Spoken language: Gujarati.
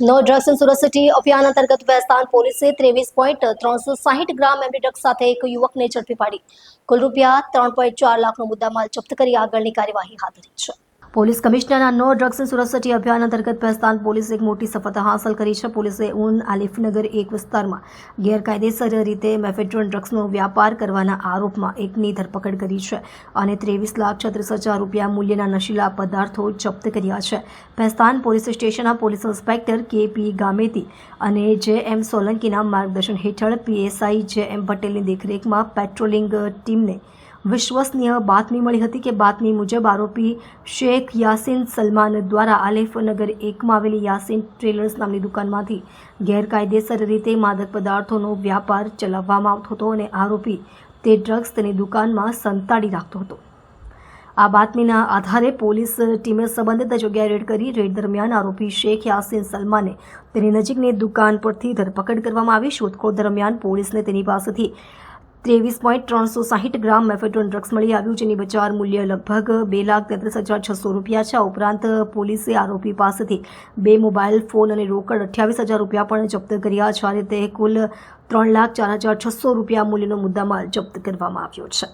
No drugs in Surat city અભિયાન અંતર્ગત વેસ્તાન પોલીસે ત્રેવીસ પોઈન્ટ ત્રણસો સાહીઠ ગ્રામ એમડી ડ્રગ્સ સાથે એક યુવકને ઝડપી પાડી. કુલ રૂપિયા ત્રણ પોઈન્ટ ચાર લાખનો મુદ્દામાલ જપ્ત કરી આગળની કાર્યવાહી હાથ ધરી છે. Police કમિશનરના no drugs in Surat city અભિયાન અંતર્ગત પહેસ્તાન પોલીસે એક મોટી સફળતા હાંસલ કરી છે. પોલીસે ઉન આલિફનગર એક વિસ્તારમાં ગેરકાયદેસર રીતે મેફેડ્રોન ડ્રગ્સનો વ્યાપાર કરવાના આરોપમાં એકની ધરપકડ કરી છે અને ત્રેવીસ લાખ છત્રીસ હજાર રૂપિયા મૂલ્યના નશીલા પદાર્થો જપ્ત કર્યા છે. પહેસ્તાન પોલીસ સ્ટેશનના police inspector K P Gameti અને જે એમ સોલંકીના માર્ગદર્શન હેઠળ પીએસઆઈ જે એમ પટેલની દેખરેખમાં પેટ્રોલિંગ ટીમને વિશ્વસનીય બાતમી મળી હતી કે બાતમી મુજબ આરોપી શેખ યાસીન સલમાન દ્વારા આલેફનગર એકમાં આવેલી યાસીન ટ્રેલર્સ નામની દુકાનમાંથી ગેરકાયદેસર રીતે માદક પદાર્થોનો વ્યાપાર ચલાવવામાં આવતો હતો અને આરોપી તે ડ્રગ્સ તેની દુકાનમાં સંતાડી રાખતો હતો. આ બાતમીના આધારે પોલીસ ટીમે સંબંધિત જગ્યાએ રેડ કરી રેડ દરમિયાન આરોપી શેખ યાસીન સલમાને તેની નજીકની દુકાન પરથી ધરપકડ કરવામાં આવી. શોધખોળ દરમિયાન પોલીસને તેની પાસેથી ત્રેવીસ પોઈન્ટ ત્રણસો સાહીઠ ગ્રામ મેફેડ્રોન ડ્રગ્સ મળી આવ્યું, જેની બજાર મૂલ્ય લગભગ બે લાખ તેત્રીસ હજાર છસો રૂપિયા છે. ઉપરાંત પોલીસે આરોપી પાસેથી બે મોબાઈલ ફોન અને રોકડ અઠ્યાવીસ હજાર રૂપિયા પણ જપ્ત કર્યા છે. આ રીતે કુલ ત્રણ લાખ ચાર હજાર છસો રૂપિયા મૂલ્યનો મુદ્દામાલ જપ્ત કરવામાં આવ્યો છે.